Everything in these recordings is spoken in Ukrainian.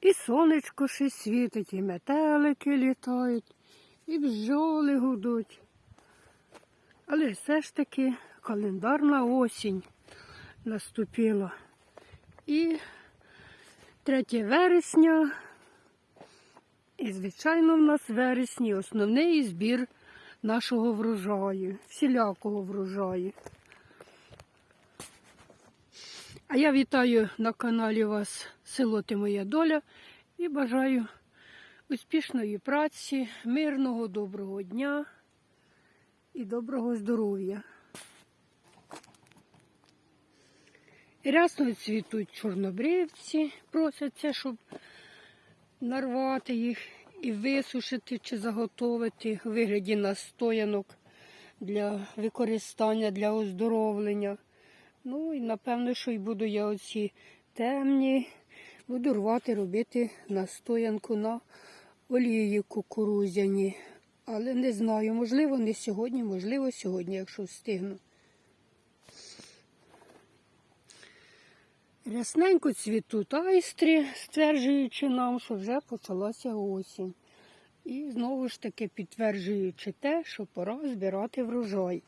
І сонечко ще світить, і метелики літають, і бджоли гудуть. Але все ж таки календарна осінь наступила. І 3 вересня, і, звичайно, в нас в вересні основний збір нашого врожаю, всілякого врожаю. А я вітаю на каналі вас село Ти Моя Доля і бажаю успішної праці, мирного, доброго дня і доброго здоров'я. Рясно цвітуть чорнобривці, просяться, щоб нарвати їх і висушити чи заготовити у вигляді настоянок для використання, для оздоровлення. Ну і напевно, що й буду я оці темні, буду рвати, робити настоянку на олії кукурузяні. Але не знаю, можливо, не сьогодні, можливо, сьогодні, якщо встигну. Рясненько цвітуть айстрі, стверджуючи нам, що вже почалася осінь. І знову ж таки підтверджуючи те, що пора збирати врожай.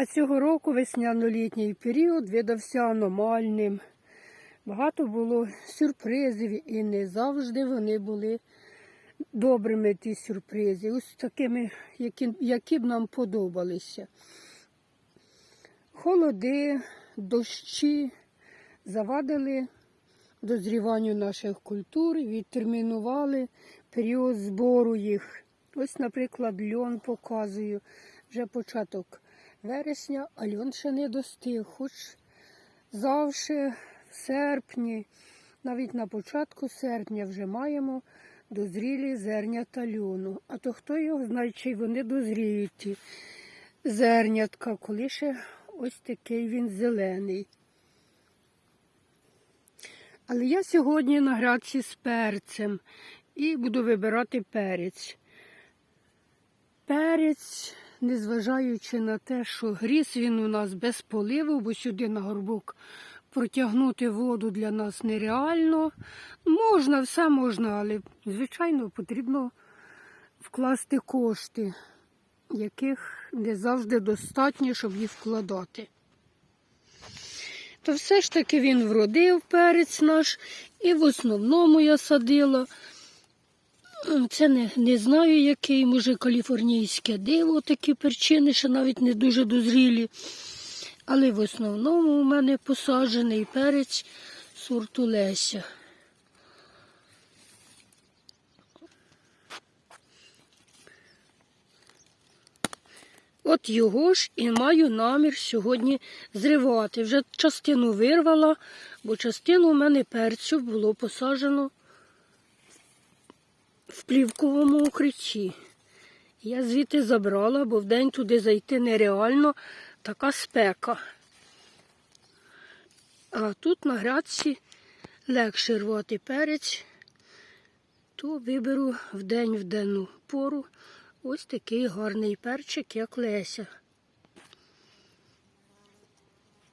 А цього року весняно-літній період видався аномальним. Багато було сюрпризів, і не завжди вони були добрими, ті сюрпризи, ось такими, які, які б нам подобалися. Холоди, дощі завадили дозріванню наших культур, відтермінували період збору їх. Ось, наприклад, льон показую. Вже початок вересня, а льон ще не достиг, хоч завжди в серпні, навіть на початку серпня вже маємо дозрілі зернята льону. А то хто його знає, чи вони дозріють ті зернятка, коли ще ось такий він зелений. Але я сьогодні на градці з перцем і буду вибирати перець. Перець, незважаючи на те, що гріз він у нас без поливу, бо сюди на горбок протягнути воду для нас нереально. Можна, все можна, але, звичайно, потрібно вкласти кошти, яких не завжди достатньо, щоб їх вкладати. То все ж таки він вродив перець наш, і в основному я садила. Це не, не знаю, який, може, каліфорнійське диво, такі перчини, ще навіть не дуже дозрілі. Але в основному у мене посаджений перець сорту Леся. От його ж і маю намір сьогодні зривати. Вже частину вирвала, бо частину у мене перцю було посаджено в плівковому укритті. Я звідти забрала, бо вдень туди зайти нереально така спека. А тут на грядці легше рвати перець, то виберу вдень в денну пору ось такий гарний перчик, як Леся.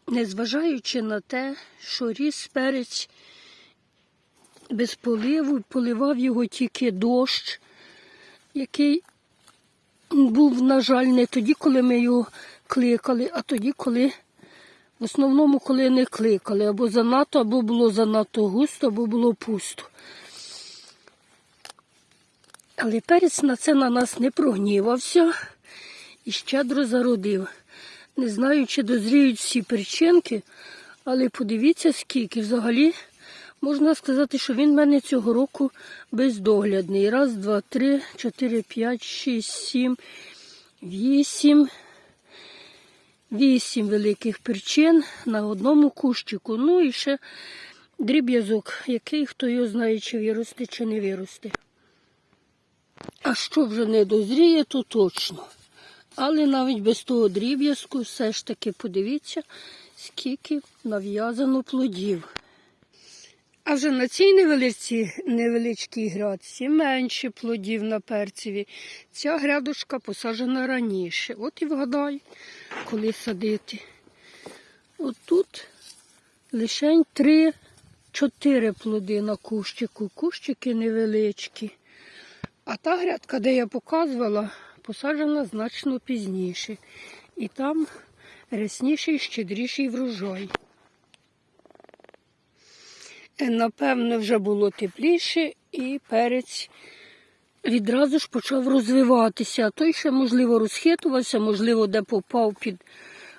Незважаючи на те, що ріс перець без поливу, поливав його тільки дощ, який був, на жаль, не тоді, коли ми його кликали, а тоді, коли, в основному, коли не кликали, або занадто, або було занадто густо, або було пусто. Але перець на це на нас не прогнівався і щедро зародив. Не знаю, чи дозріють всі перчинки, але подивіться, скільки взагалі можна сказати, що він в мене цього року бездоглядний. Раз, два, три, чотири, п'ять, шість, сім, вісім. Вісім великих перчин на одному кущику. Ну і ще дріб'язок, який хто його знає, чи виросте, чи не виросте. А що вже не дозріє, то точно. Але навіть без того дріб'язку все ж таки подивіться, скільки нав'язано плодів. А вже на цій невеличкій, грядці менше плодів на перцеві. Ця грядочка посаджена раніше. От і вгадай, коли садити. От тут лише три чотири плоди на кущику. Кущики невеличкі. А та грядка, де я показувала, посаджена значно пізніше. І там рясніший, щедріший врожай. Е, Напевно, вже було тепліше, і перець відразу ж почав розвиватися. Той ще, можливо, розхитувався, можливо, де попав під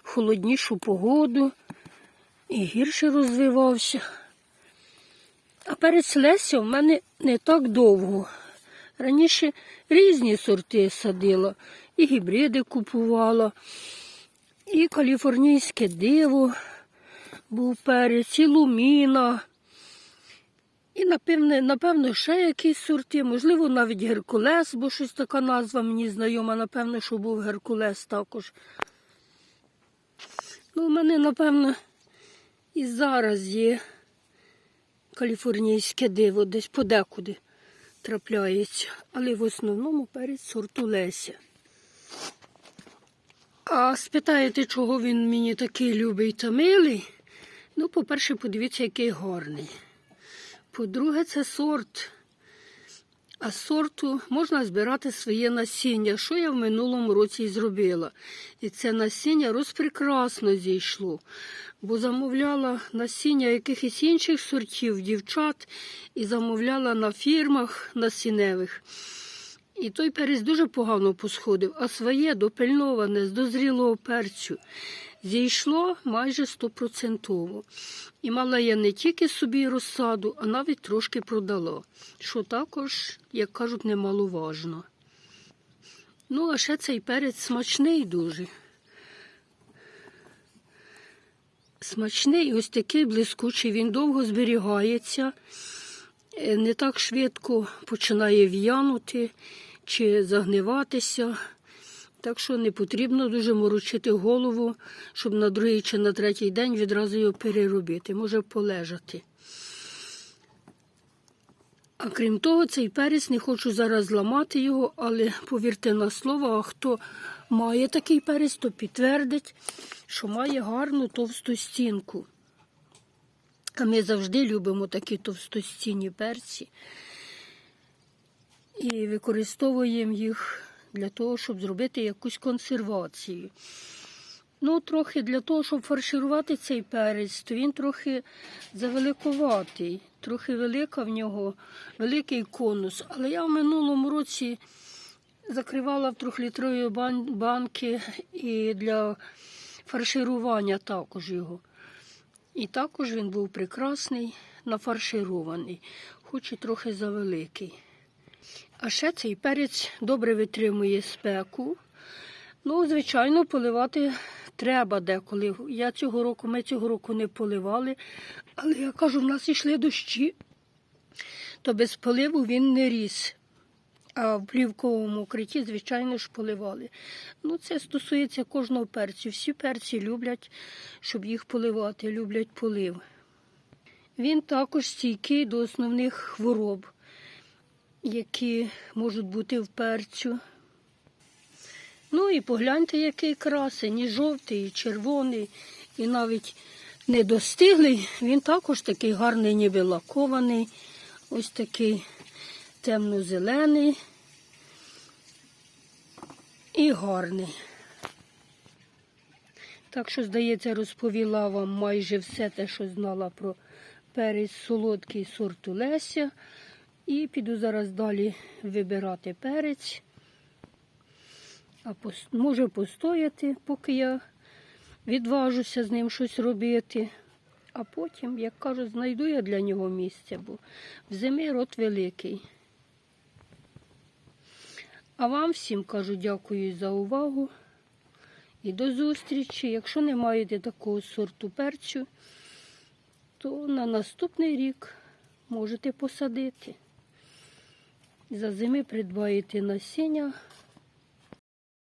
холоднішу погоду і гірше розвивався. А перець Леся в мене не так довго. Раніше різні сорти садила, і гібриди купувала, і каліфорнійське диво був перець, і луміна. І напевне, напевно, ще якісь сорти, можливо, навіть Геркулес, бо щось така назва мені знайома, напевно, що був Геркулес також. Ну, у мене, напевно, і зараз є каліфорнійське диво, десь подекуди трапляється, але в основному перед сорту Леся. А спитаєте, чого він мені такий любий та милий? Ну, по-перше, подивіться, який гарний. По-друге, це сорт. А сорту можна збирати своє насіння, що я в минулому році і зробила. І це насіння розпрекрасно зійшло, бо замовляла насіння якихось інших сортів дівчат і замовляла на фірмах насінневих. І той перець дуже погано посходив, а своє допильноване з дозрілого перцю зійшло майже стопроцентово. І мала я не тільки собі розсаду, а навіть трошки продала, що також, як кажуть, немаловажно. Ну, а ще цей перець смачний дуже. Смачний, ось такий блискучий, він довго зберігається, е, не так швидко починає в'янути чи загниватися. Так що не потрібно дуже морочити голову, щоб на другий чи на третій день відразу його переробити, може полежати. А крім того, цей перець не хочу зараз зламати його, але повірте на слово, а хто має такий перець, то підтвердить, що має гарну товсту стінку. А ми завжди любимо такі товстостінні перці і використовуємо їх для того, щоб зробити якусь консервацію. Ну, трохи для того, щоб фарширувати цей перець, то він трохи завеликоватий, трохи велика в нього, великий конус. Але я в минулому році закривала в трьохлітрові банки і для фарширування також його. І також він був прекрасний, нафарширований, хоч і трохи завеликий. А ще цей перець добре витримує спеку. Ну, звичайно, поливати треба деколи. Я цього року, ми цього року не поливали, але я кажу, в нас йшли дощі, то без поливу він не ріс. А в плівковому укритті, звичайно ж, поливали. Ну, це стосується кожного перцю. Всі перці люблять, щоб їх поливати, люблять полив. Він також стійкий до основних хвороб, які можуть бути в перцю. Ну і погляньте, який красень, і жовтий, і червоний, і навіть недостиглий. Він також такий гарний, ніби лакований. Ось такий темно-зелений і гарний. Так що, здається, розповіла вам майже все те, що знала про перець солодкий сорту Леся. І піду зараз далі вибирати перець. А може постояти, поки я відважуся з ним щось робити. А потім, як кажуть, знайду я для нього місце, бо в зимі рот великий. А вам всім кажу дякую за увагу і до зустрічі. Якщо не маєте такого сорту перцю, то на наступний рік можете посадити. За зими придбаєте насіння